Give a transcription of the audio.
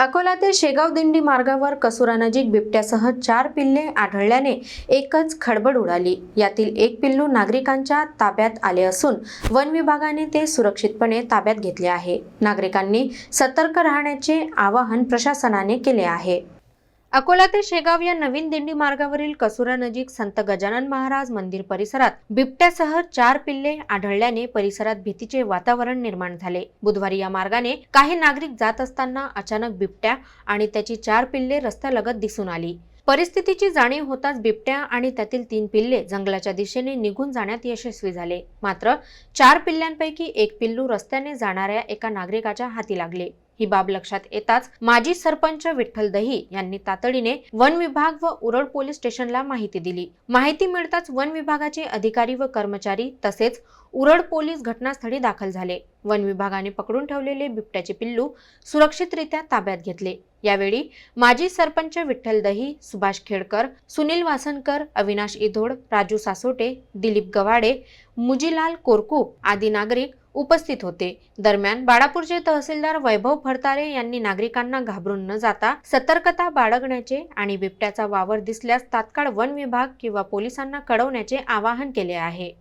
अकोला ते शेगाव दिंडी मार्गावर कसुरानजीक बिबट्यासह चार पिल्ले आढळल्याने एकच खडबड उडाली. यातील एक पिल्लू नागरिकांच्या ताब्यात आले असून वन विभागाने ते सुरक्षितपणे ताब्यात घेतले आहे. नागरिकांनी सतर्क राहण्याचे आवाहन प्रशासनाने केले आहे. अकोला ते शेगाव या नवीन दिंडी मार्गावरील कसुरा नजीक संत गजानन महाराज मंदिर परिसरात बिबट्यासह चार पिल्ले आढळल्याने परिसरात भीतीचे वातावरण निर्माण झाले. बुधवारी या मार्गाने काही नागरिक जात असताना अचानक बिबट्या आणि त्याची चार पिल्ले रस्त्यालगत दिसून आली. परिस्थितीची जाणीव होताच बिबट्या आणि त्यातील तीन पिल्ले जंगलाच्या दिशेने निघून जाण्यात यशस्वी झाले. मात्र चार पिल्ल्यांपैकी एक पिल्लू रस्त्याने जाणाऱ्या एका नागरिकाच्या हाती लागले. ही बाब लक्षात येताच माजी सरपंच विठ्ठल दही यांनी तातडीने वन विभाग व उरळ पोलीस स्टेशनला माहिती दिली. माहिती मिळताच वन विभागाचे अधिकारी व कर्मचारी तसेच उरळ पोलीस घटनास्थळी दाखल झाले. वन विभागाने पकडून ठेवलेले बिबट्याचे पिल्लू सुरक्षितरित्या ताब्यात घेतले. यावेळी माजी सरपंच विठ्ठल दही सुभाष खेडकर सुनील वासनकर अविनाश इधोड राजू सासोटे दिलीप गवाडे मुजीलाल कोरकू आदी नागरिक उपस्थित होते. दरम्यान बाळापूरचे तहसीलदार वैभव फडतारे यांनी नागरिकांना घाबरून न जाता सतर्कता बाळगण्याचे आणि बिबट्याचा वावर दिसल्यास तात्काळ वन विभाग किंवा पोलिसांना कळवण्याचे आवाहन केले आहे.